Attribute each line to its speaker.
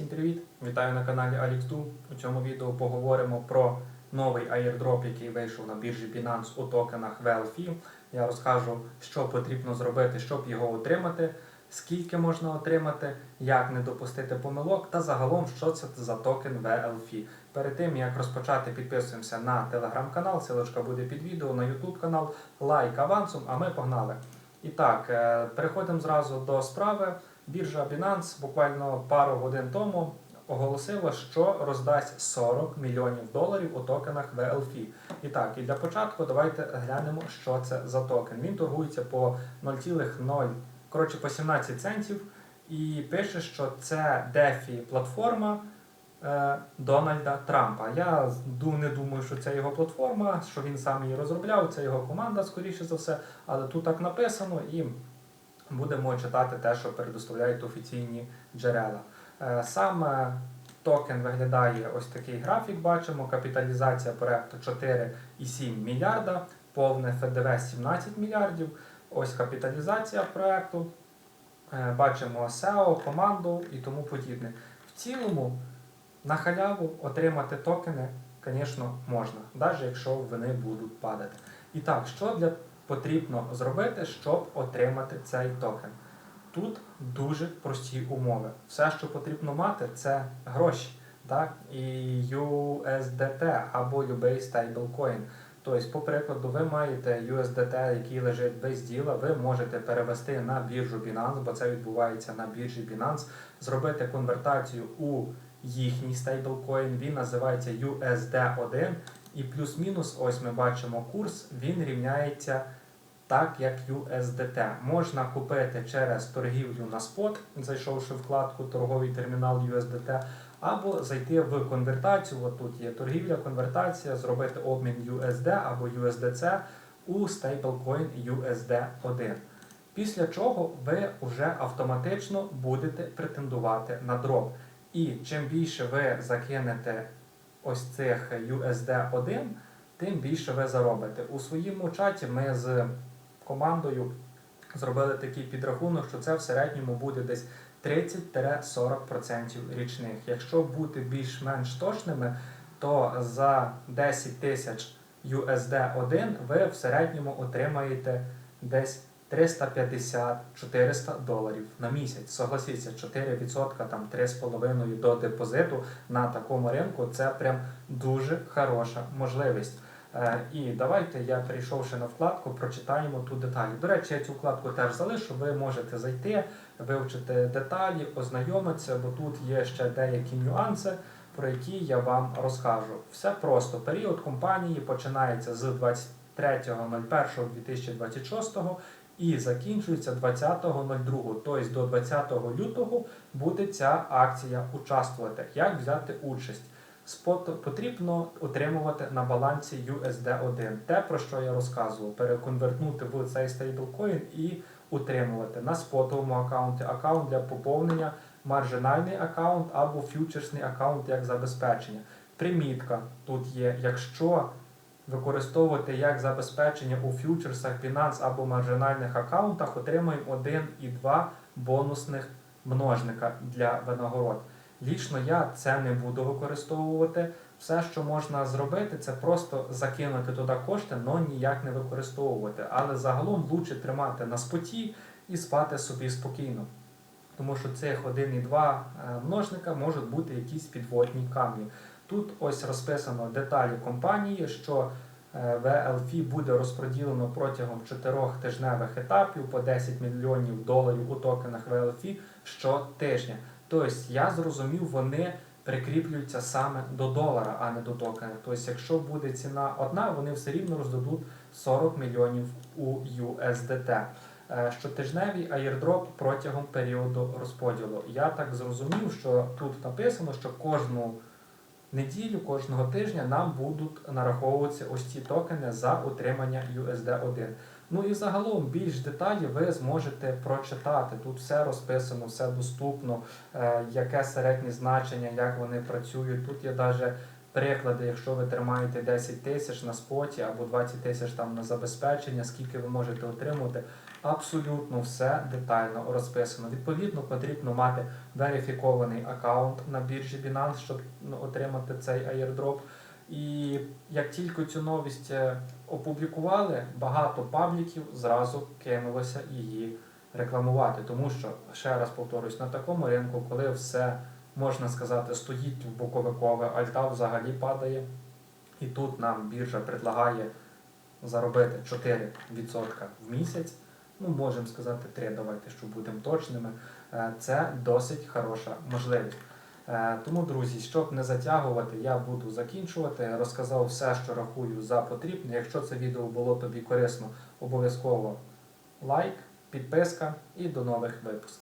Speaker 1: Всім привіт! Вітаю на каналі AlixDo. У цьому відео поговоримо про новий airdrop, який вийшов на біржі Binance у токенах VLFI. Я розкажу, що потрібно зробити, щоб його отримати, скільки можна отримати, як не допустити помилок та загалом, що це за токен VLFI. Перед тим як розпочати, підписуємося на телеграм-канал, силочка буде під відео, на YouTube канал, лайк авансом, а ми погнали. І так, е, переходимо зразу до справи. Біржа Binance буквально пару годин тому оголосила, що роздасть 40 мільйонів доларів у токенах VLFI. І так, і для початку давайте глянемо, що це за токен. Він торгується по 0,0, коротше, по 17 центів. І пише, що це DeFi платформа е, Дональда Трампа. Я не думаю, що це його платформа, що він сам її розробляв, це його команда, скоріше за все, але тут так написано і будемо читати те, що передоставляють офіційні джерела. Е, Саме токен виглядає ось такий графік. Бачимо. Капіталізація проекту 4,7 мільярда, повне ФДВ 17 мільярдів. Ось капіталізація проекту. Е, Бачимо SEO, команду і тому подібне. В цілому на халяву отримати токени, звісно, можна, навіть якщо вони будуть падати. І так, що для потрібно зробити, щоб отримати цей токен. Тут дуже прості умови. Все, що потрібно мати, це гроші, так? і USDT або любий стейблкоін. Тобто, по прикладу, ви маєте USDT, який лежить без діла, ви можете перевести на біржу Binance, бо це відбувається на біржі Binance, зробити конвертацію у їхній стейблкоін, він називається USD1, і плюс-мінус, ось ми бачимо курс, він рівняється так, як USDT. Можна купити через торгівлю на спот, зайшовши в вкладку торговий термінал USDT, або зайти в конвертацію. От тут є торгівля, конвертація, зробити обмін USD або USDC у стейблкоін USD1. Після чого ви вже автоматично будете претендувати на дроп. І чим більше ви закинете ось цих USD1, тим більше ви заробите. У своєму чаті ми з командою зробили такий підрахунок, що це в середньому буде десь 30-40% річних. Якщо бути більш-менш точними, то за 10 тисяч USD1 ви в середньому отримаєте десь 350-400 доларів на місяць. Согласіться, 4% там 3,5% до депозиту на такому ринку це прям дуже хороша можливість. Е, І давайте я перейшовши на вкладку, прочитаємо тут деталі. До речі, я цю вкладку теж залишу. Ви можете зайти, вивчити деталі, ознайомитися, бо тут є ще деякі нюанси, про які я вам розкажу. Все просто. Період компанії починається з 23.01.2026 і закінчується 20.02. Тобто до 20 лютого буде ця акція участвувати. Як взяти участь? Потрібно отримувати на балансі USD1. Те, про що я розказував, переконвертнути в цей стейблкоін і утримувати на спотовому аккаунті, аккаунт для поповнення, маржинальний аккаунт або фьючерсний аккаунт як забезпечення. Примітка тут є, якщо використовувати як забезпечення у фьючерсах Binance або маржинальних аккаунтах, отримуємо 1 і 2 бонусних множника для винагород. Лічно я це не буду використовувати. Все, що можна зробити, це просто закинути туди кошти, але ніяк не використовувати. Але загалом лучше тримати на споті і спати собі спокійно. Тому що цих 1 і 2 множника можуть бути якісь підводні камні. Тут ось розписано деталі компанії, що е, VLF буде розподілено протягом 4 тижневих етапів по 10 мільйонів доларів у токенах VLF щотижня. Тобто, я зрозумів, вони прикріплюються саме до долара, а не до токена. Тобто, якщо буде ціна одна, вони все рівно роздадуть 40 мільйонів у USDT. Е, Щотижневий аєрдроп протягом періоду розподілу. Я так зрозумів, що тут написано, що кожну неділю, кожного тижня нам будуть нараховуватися ось ці токени за утримання USD1. Ну і загалом більш деталі ви зможете прочитати. Тут все розписано, все доступно, е, яке середнє значення, як вони працюють. Тут є навіть приклади, якщо ви тримаєте 10 тисяч на споті або 20 тисяч там на забезпечення, скільки ви можете отримати. Абсолютно все детально розписано. Відповідно, потрібно мати верифікований аккаунт на біржі Binance, щоб ну, отримати цей airdrop. І як тільки цю новість е, опублікували, багато пабліків зразу кинулося її рекламувати. Тому що, ще раз повторюсь, на такому ринку, коли все можна сказати стоїть в боковикове, альта взагалі падає. І тут нам біржа предлагає заробити 4% в місяць. Ну, можемо сказати три, давайте, щоб будемо точними. Е, Це досить хороша можливість. Е, Тому, друзі, щоб не затягувати, я буду закінчувати. Розказав все, що рахую за потрібне. Якщо це відео було тобі корисно, обов'язково лайк, підписка і до нових випусків.